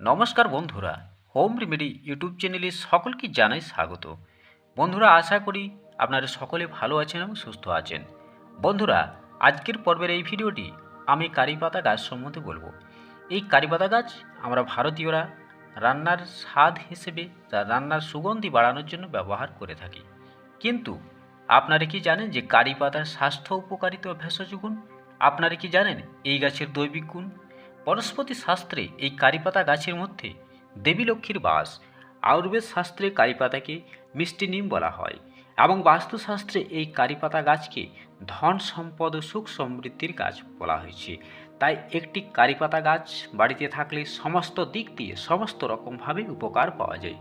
নমস্কার বন্ধুরা, home remedy YouTube চ্যানেলে সকলকে জানাই স্বাগত। বন্ধুরা, আশা করি আপনারা সকলে ভালো আছেন এবং সুস্থ আছেন। বন্ধুরা, আজকের পর্বের এই ভিডিওটি আমি কারিপাতা গাছ সম্বন্ধে বলব। এই কারিপাতা গাছ আমরা ভারতীয়রা রান্নার স্বাদ হিসেবে যা রান্নার সুগন্ধি বাড়ানোর জন্য ব্যবহার করে থাকি। কিন্তু আপনারা কি জানেন যে কারি পাতার স্বাস্থ্য উপকারিতা ভেষজ গুণ? আপনারা কি জানেন এই গাছের দৈবিক গুণ? বনস্পতি শাস্ত্রে এই কারিপাতা গাছের মধ্যে দেবী লক্ষ্মীর বাস, আয়ুর্বেদ শাস্ত্রে কারিপাতাকে মিষ্টি নিম বলা হয় এবং বাস্তুশাস্ত্রে এই কারিপাতা গাছকে ধন সম্পদ ও সুখ সমৃদ্ধির গাছ বলা হয়েছে। তাই একটি কারিপাতা গাছ বাড়িতে থাকলে সমস্ত দিক দিয়ে সমস্ত রকমভাবে উপকার পাওয়া যায়।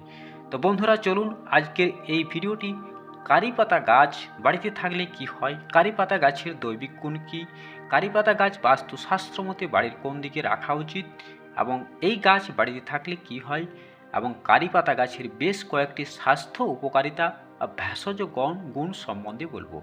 তো বন্ধুরা, চলুন আজকের এই ভিডিওটি কারিপাতা গাছ, বাড়িতে থাকলে কি হয়? কারিপাতা গাছের দৈবিক গুণ কী? কারিপাতা গাছ বাস্তুশাস্ত্র মতে বাড়ির কোন দিকে রাখা উচিত? এবং এই গাছ বাড়িতে থাকলে কি হয়? এবং কারিপাতা গাছের বেশ কয়েকটি স্বাস্থ্য উপকারিতা বা ভেষজ গণ গুণ সম্বন্ধে বলব।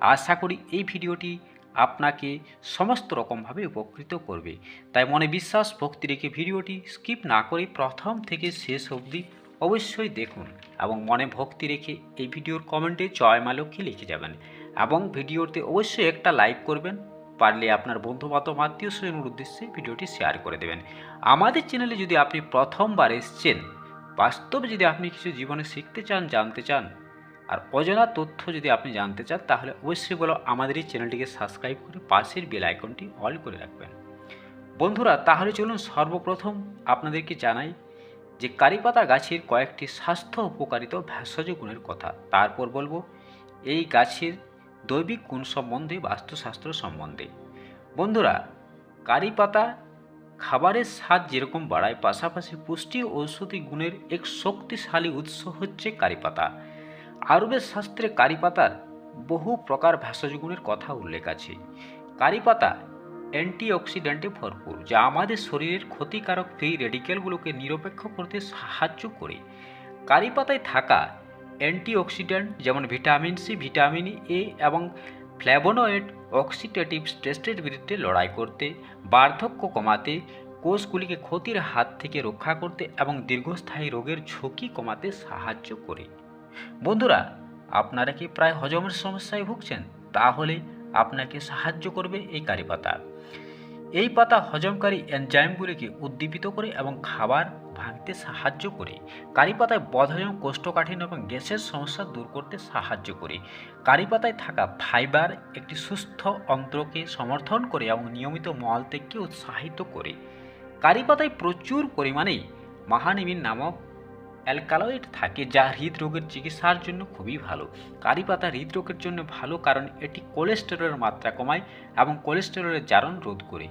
আশা করি এই ভিডিওটি আপনাকে সমস্ত রকমভাবে উপকৃত করবে। তাই মনে বিশ্বাস, ভক্তি রেখে ভিডিওটি স্কিপ না করে প্রথম থেকে শেষ অবধি অবশ্যই দেখুন এবং মনে ভক্তি রেখে এই ভিডিওর কমেন্টে জয় মা লিখে যাবেন এবং ভিডিওতে অবশ্যই একটা লাইক করবেন, পারলে আপনার বন্ধু বান্ধব আত্মীয় স্বজনের উদ্দেশ্যে ভিডিওটি শেয়ার করে দেবেন। আমাদের চ্যানেলে যদি আপনি প্রথমবার এসছেন, বাস্তবে যদি আপনি কিছু জীবনে শিখতে চান, জানতে চান, আর অজানা তথ্য যদি আপনি জানতে চান, তাহলে অবশ্যই বলো আমাদের এই চ্যানেলটিকে সাবস্ক্রাইব করে পাশের বেল আইকনটি অল করে রাখবেন। বন্ধুরা, তাহলে চলুন সর্বপ্রথম আপনাদেরকে জানাই যে কারিপাতা গাছের কয়েকটি স্বাস্থ্য উপকারিত ভেষজ গুণের কথা। তারপর বলব, এই গাছের দৈবিক গুণ সম্বন্ধে বাস্তুশাস্ত্র সম্বন্ধে। বন্ধুরা কারি পাতা খাবারের স্বাদ যেরকম বাড়ায়, পাশাপাশি পুষ্টি ঔষধি গুণের এক শক্তিশালী উৎস হচ্ছে কারি পাতা আয়ুর্বেদ শাস্ত্রে কারি পাতার বহু প্রকার ভেষজ গুণের কথা উল্লেখ আছে। কারি পাতা অ্যান্টিঅক্সিডেন্টে ভরপুর, যা আমাদের শরীরের ক্ষতিকারক ফ্রি রেডিকেলগুলোকে নিরপেক্ষ করতে সাহায্য করে। কারি পাতায় থাকা অ্যান্টিঅক্সিডেন্ট যেমন ভিটামিন সি, ভিটামিন এ এবং ফ্ল্যাভোনয়েড অক্সিডেটিভ স্ট্রেসের বিরুদ্ধে লড়াই করতে, বার্ধক্য কমাতে, কোষগুলিকে ক্ষতির হাত থেকে রক্ষা করতে এবং দীর্ঘস্থায়ী রোগের ঝুঁকি কমাতে সাহায্য করে। বন্ধুরা, আপনারা কি প্রায় হজমের সমস্যায় ভুগছেন? তাহলে আপনাকে সাহায্য করবে এই কারি পাতা। এই পাতা হজমকারী এনজাইমগুলিকে উদ্দীপিত করে এবং খাবার ভাঙতে সাহায্য করে। কারি পাতায় বদহজম কোষ্ঠকাঠিন্য এবং গ্যাসের সমস্যা দূর করতে সাহায্য করে। কারি পাতায় থাকা ফাইবার একটি সুস্থ অন্ত্রকে সমর্থন করে এবং নিয়মিত মলত্যাগকে উৎসাহিত করে। কারি পাতায় প্রচুর পরিমাণে মাহানিমিন নামক অ্যালকালয়েড থাকে, যা হৃদরোগের চিকিৎসার জন্য খুবই ভালো। কারি পাতা হৃদরোগের জন্য ভালো কারণ এটি কোলেস্টেরলের মাত্রা কমায় এবং কোলেস্টেরলের জারণ রোধ করে,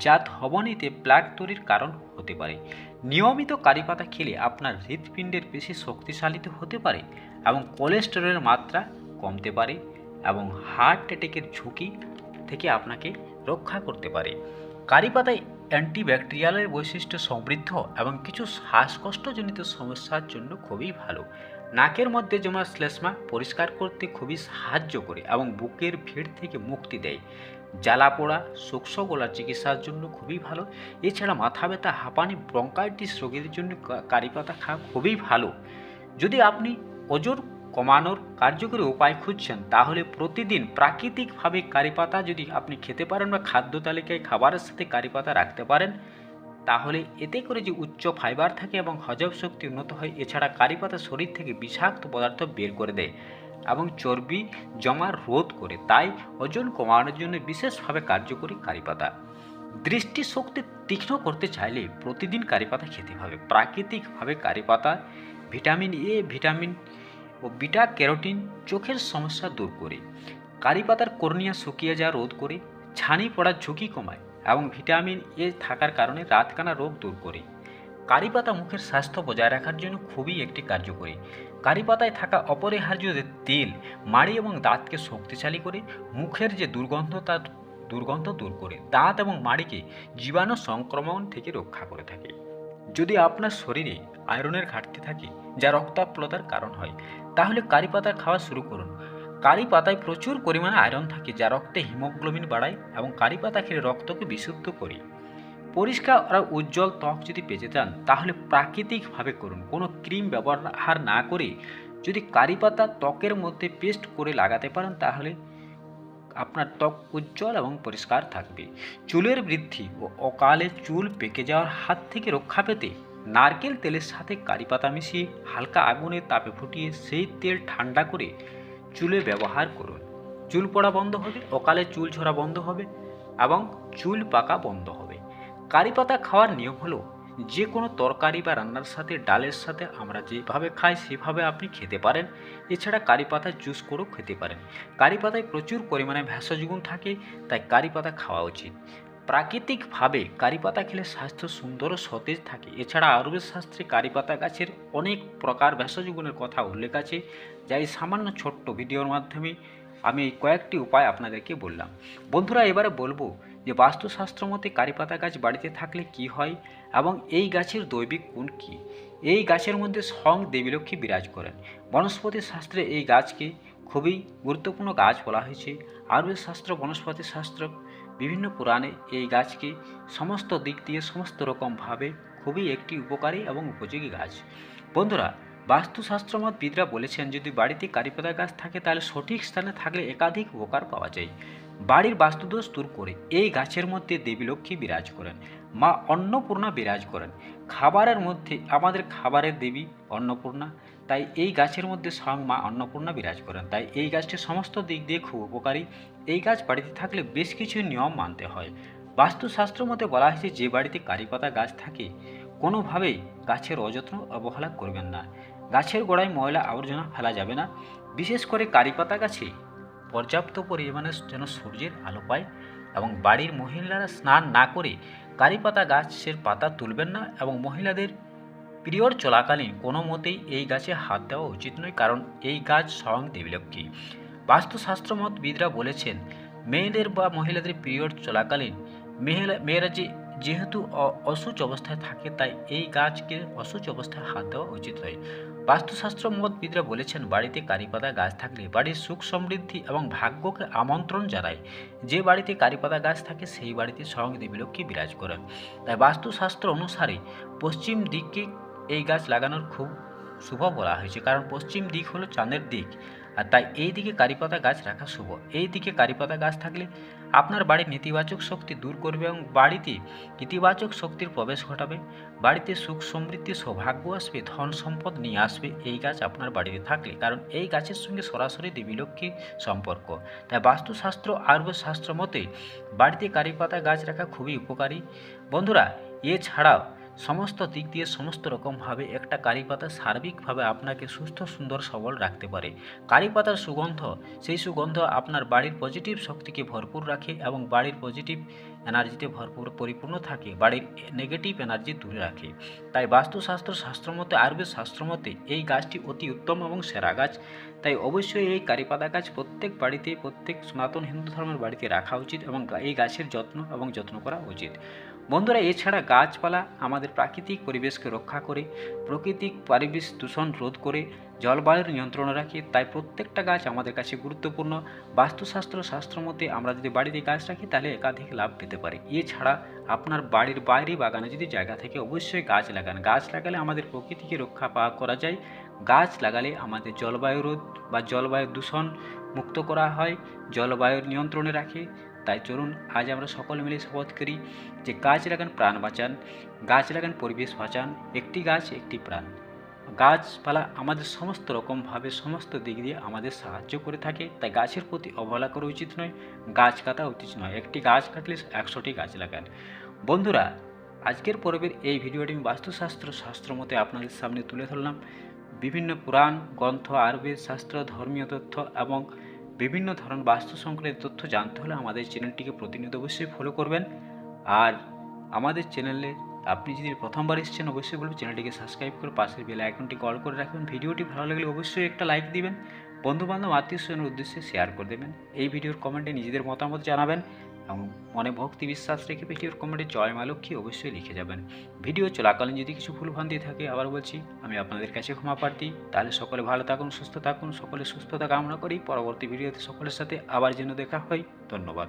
যা ধবনীতে প্লাক তৈরির কারণ হতে পারে। নিয়মিত কারি পাতা খেলে আপনার হৃদপিণ্ডের বেশি শক্তিশালিত হতে পারে এবং কোলেস্টেরলের মাত্রা কমতে পারে এবং হার্ট অ্যাটাকের ঝুঁকি থেকে আপনাকে রক্ষা করতে পারে। কারি পাতায় অ্যান্টিব্যাকটেরিয়ালের বৈশিষ্ট্য সমৃদ্ধ এবং কিছু শ্বাসকষ্টজনিত সমস্যার জন্য খুবই ভালো। নাকের মধ্যে জমা শ্লেষ্মা পরিষ্কার করতে খুবই সাহায্য করে এবং বুকের ভিড় থেকে মুক্তি দেয়। জ্বালা পোড়া শুষ্ক গলার চিকিৎসার জন্য খুবই ভালো। এছাড়া মাথা ব্যথা, হাঁপানি, ব্রঙ্কাইটিস রোগীদের জন্য কারি পাতা খাওয়া খুবই ভালো। যদি আপনি ওজন কমানোর কার্যকরী উপায় খুঁজছেন, তাহলে প্রতিদিন প্রাকৃতিকভাবে কারি পাতা যদি আপনি খেতে পারেন বা খাদ্য তালিকায় খাবারের সাথে কারি পাতা রাখতে পারেন, তাহলে এতে করে যে উচ্চ ফাইবার থাকে এবং হজম শক্তি উন্নত হয়, এছাড়া কারি পাতা শরীর থেকে বিষাক্ত পদার্থ বের করে দেয় এবং চর্বি জমা রোধ করে, তাই ওজন কমানোর জন্য বিশেষভাবে কার্যকরী কারি পাতা। দৃষ্টিশক্তি তীক্ষ্ণ করতে চাইলে প্রতিদিন কারি পাতা খেতে হবে। প্রাকৃতিকভাবে কারি পাতা, ভিটামিন এ ভিটামিন ও বিটা ক্যারোটিন চোখের সমস্যা দূর করে। কারি পাতার কর্নিয়া শুকিয়ে যাওয়া রোধ করে, ছানি পড়ার ঝুঁকি কমায় এবং ভিটামিন এ থাকার কারণে রাতকানা রোগ দূর করে। কারি পাতা মুখের স্বাস্থ্য বজায় রাখার জন্য খুবই একটি কার্যকরী। কারি পাতায় থাকা অপরিহার্য তেল, মাড়ি এবং দাঁতকে শক্তিশালী করে, মুখের যে দুর্গন্ধ তার দুর্গন্ধ দূর করে। দাঁত এবং মাড়িকে জীবাণু সংক্রমণ থেকে রক্ষা করে থাকে। যদি আপনার শরীরে আয়রনের ঘাটতি থাকে, যা রক্তাপ্লতার কারণ হয়, তাহলে কারি পাতা খাওয়া শুরু করুন। কারি পাতায় প্রচুর পরিমাণে আয়রন থাকে, যা রক্তে হিমোগ্লোবিন বাড়ায় এবং কারি পাতা খেলে রক্তকে বিশুদ্ধ করে। পরিষ্কার আর উজ্জ্বল ত্বক যদি পেতে চান তাহলে প্রাকৃতিকভাবে করুন। কোনো ক্রিম ব্যবহার না করে যদি কারি পাতা ত্বকের মধ্যে পেস্ট করে লাগাতে পারেন, তাহলে আপনার ত্বক উজ্জ্বল এবং পরিষ্কার থাকবে। চুলের বৃদ্ধি ও অকালে চুল পেকে যাওয়ার হাত থেকে রক্ষা পেতে নারকেল তেলের সাথে কারি পাতা মিশিয়ে হালকা আগুনে তাপে ফুটিয়ে সেই তেল ঠান্ডা করে চুলে ব্যবহার করুন। চুল পড়া বন্ধ হবে, অকালে চুল ঝরা বন্ধ হবে এবং চুল পাকা বন্ধ হবে। কারি পাতা খাওয়ার নিয়ম হলো যে কোনো তরকারি বা রান্নার সাথে, ডালের সাথে আমরা যেভাবে খাই, সেভাবে আপনি খেতে পারেন। এছাড়া কারি পাতা জুস করেও খেতে পারেন। কারি পাতায় প্রচুর পরিমাণে ভেষজ গুণ থাকে, তাই কারি পাতা খাওয়া উচিত। প্রাকৃতিকভাবে কারি পাতা খেলে স্বাস্থ্য সুন্দর ও সতেজ থাকে। এছাড়া আয়ুর্বেদ শাস্ত্রে কারি পাতা গাছের অনেক প্রকার ভেষজ গুণের কথা উল্লেখ আছে, যা এই সামান্য ছোট্ট ভিডিওর মাধ্যমে আমি এই কয়েকটি উপায় আপনাদেরকে বললাম। বন্ধুরা, এবারে বলব যে বাস্তুশাস্ত্র মতে কারি পাতা গাছ বাড়িতে থাকলে কি হয় এবং এই গাছের দৈবিক গুণ কী? এই গাছের মধ্যে স্বয়ং দেবীলক্ষ্মী বিরাজ করেন। বনস্পতি শাস্ত্রে এই গাছকে খুবই গুরুত্বপূর্ণ গাছ বলা হয়েছে। আয়ুর্বেদ শাস্ত্র বনস্পতি শাস্ত্র বিভিন্ন পুরাণে এই গাছকে সমস্ত দিক দিয়ে সমস্ত রকমভাবে খুবই একটি উপকারী এবং উপযোগী গাছ। বন্ধুরা, বাস্তুশাস্ত্রমতবিদরা বলেছেন, যদি বাড়িতে কারিপাতা গাছ থাকে, তাহলে সঠিক স্থানে থাকলে একাধিক উপকার পাওয়া যায়। বাড়ির বাস্তুদোষ দূর করে এই গাছের মধ্যে দেবীলক্ষ্মী বিরাজ করেন, মা অন্নপূর্ণা বিরাজ করেন। খাবারের মধ্যে আমাদের খাবারের দেবী অন্নপূর্ণা, তাই এই গাছের মধ্যে স্বয়ং মা অন্নপূর্ণা বিরাজ করেন। তাই এই গাছটি সমস্ত দিক দিয়ে খুব উপকারী। এই গাছ বাড়িতে থাকলে বেশ কিছু নিয়ম মানতে হয়। বাস্তুশাস্ত্র মতে বলা হয়েছে, যে বাড়িতে কারিপাতা গাছ থাকে, কোনোভাবেই গাছের অযত্ন অবহেলা করবেন না। গাছের গোড়ায় ময়লা আবর্জনা ফেলা যাবে না। বিশেষ করে কারিপাতা গাছে পর্যাপ্ত পরিমাণে যেন সূর্যের আলো পায় এবং বাড়ির মহিলারা স্নান না করে কারিপাতা গাছের পাতা তুলবেন না এবং মহিলাদের পিরিয়ড চলাকালীন কোনো মতেই এই গাছে হাত দেওয়া উচিত নয়, কারণ এই গাছ স্বয়ং দেবীলক্ষ্মী। বাস্তুশাস্ত্রমতবিদরা বলেছেন, মেয়েদের বা মহিলাদের পিরিয়ড চলাকালীন মেয়েরা মেয়েরা যে যেহেতু অসুচ অবস্থায় থাকে, তাই এই গাছকে অসুচ অবস্থায় হাত দেওয়া উচিত নয়। বাস্তুশাস্ত্র মতবিদরা বলেছেন, বাড়িতে কারিপাতা গাছ থাকলে বাড়ির সুখ সমৃদ্ধি এবং ভাগ্যকে আমন্ত্রণ জানায়। যে বাড়িতে কারিপাতা গাছ থাকে, সেই বাড়িতে স্বয়ং দেবীলক্ষ্মী বিরাজ করেন। তাই বাস্তুশাস্ত্র অনুসারে পশ্চিম দিককে এই গাছ লাগানোর খুব শুভ বলা হয়েছে। কারণ পশ্চিম দিক হলো চাঁদের দিক। আর তাই এই দিকে কারিপাতা গাছ রাখা শুভ। এই দিকে কারিপাতা গাছ থাকলে আপনার বাড়ির নেতিবাচক শক্তি দূর করবে এবং বাড়িতে ইতিবাচক শক্তির প্রবেশ ঘটাবে। বাড়িতে সুখ সমৃদ্ধি, সৌভাগ্য আসবে, ধন সম্পদ নিয়ে আসবে, এই গাছ আপনার বাড়িতে থাকলে। কারণ এই গাছের সঙ্গে সরাসরি দেবীলক্ষ্মী সম্পর্ক। তাই বাস্তুশাস্ত্র আয়ুর্বেদ শাস্ত্র মতে বাড়িতে কারিপাতা গাছ রাখা খুবই উপকারী। বন্ধুরা, এছাড়াও সমস্ত দিক দিয়ে সমস্ত রকমভাবে একটা কারি পাতা সার্বিকভাবে আপনাকে সুস্থ, সুন্দর, সবল রাখতে পারে। কারি পাতার সুগন্ধ, সেই সুগন্ধ আপনার বাড়ির পজিটিভ শক্তিকে ভরপুর রাখে এবং বাড়ির পজিটিভ এনার্জিতে ভরপুর, পরিপূর্ণ থাকে, বাড়ির নেগেটিভ এনার্জি দূরে রাখে। তাই বাস্তুশাস্ত্র শাস্ত্রমতে, আয়ুর্বেদ শাস্ত্রমতে এই গাছটি অতি উত্তম এবং সেরা গাছ। তাই অবশ্যই এই কারিপাতা গাছ প্রত্যেক বাড়িতে, প্রত্যেক সনাতন হিন্দু ধর্মের বাড়িতে রাখা উচিত এবং এই গাছের যত্ন এবং যত্ন করা উচিত। বন্ধুরা, এছাড়া গাছপালা আমাদের প্রাকৃতিক পরিবেশকে রক্ষা করে, প্রাকৃতিক পরিবেশ দূষণ রোধ করে, জলবায়ুর নিয়ন্ত্রণ রাখে। তাই প্রত্যেকটা গাছ আমাদের কাছে গুরুত্বপূর্ণ। বাস্তুশাস্ত্র শাস্ত্র মতে আমরা যদি বাড়িতে গাছ রাখি, তাহলে একাধিক লাভ পেতে পারি। এছাড়া আপনার বাড়ির বাইরে বাগানে যদি জায়গা থাকে, অবশ্যই গাছ লাগান। গাছ লাগালে আমাদের প্রকৃতিকে রক্ষা পাওয়া করা যায়। গাছ লাগালে আমাদের জলবায়ু রোধ বা জলবায়ু দূষণ মুক্ত করা হয় জলবায়ুর নিয়ন্ত্রণে রাখে। তাই চলুন আজ আমরা সকলে মিলে শপথ করি যে গাছ লাগান, প্রাণ বাঁচান। গাছ লাগান, পরিবেশ বাঁচান। একটি গাছ, একটি প্রাণ। গাছপালা আমাদের সমস্ত রকমভাবে, সমস্ত দিক দিয়ে আমাদের সাহায্য করে থাকে। তাই গাছের প্রতি অবহেলা করা উচিত নয়, গাছ কাটা উচিত নয়। একটি গাছ কাটলে একশোটি গাছ লাগান। বন্ধুরা, আজকের পর্বের এই ভিডিওটি আমি বাস্তুশাস্ত্র, শাস্ত্র মতে আপনাদের সামনে তুলে ধরলাম। বিভিন্ন পুরাণ, গ্রন্থ, আয়ুর্বেদ, শাস্ত্র, ধর্মীয় তথ্য এবং বিভিন্ন ধরনের বাস্তু সংক্রান্ত তথ্য জানতে হলে আমাদের চ্যানেলটিকে প্রতিনিয়ত অবশ্যই ফলো করবেন। আর আমাদের চ্যানেলে আপনি যদি প্রথমবার এসেছেন, অবশ্যই বলবেন চ্যানেলটিকে সাবস্ক্রাইব করে পাশের বেল আইকনটি কল করে রাখবেন। ভিডিওটি ভালো লাগলে অবশ্যই একটা লাইক দিবেন। বন্ধুবান্ধব, আত্মীয় স্বজনের উদ্দেশ্যে শেয়ার করে দেবেন। এই ভিডিওর কমেন্টে নিজেদের মতামত জানাবেন। এবং মনে ভক্তি বিশ্বাস রেখে ভিডিওর কমেন্টে জয় মা লক্ষ্মী অবশ্যই লিখে যাবেন। ভিডিও চলাকালীন যদি কিছু ভুলভ্রান্তি থাকে, আবার বলছি, আমি আপনাদের কাছে ক্ষমা প্রার্থী। তাহলে সকলে ভালো থাকুন, সুস্থ থাকুন সকলে সুস্থতা কামনা করি। পরবর্তী ভিডিওতে সকলের সাথে আবার যেন দেখা হয়। ধন্যবাদ।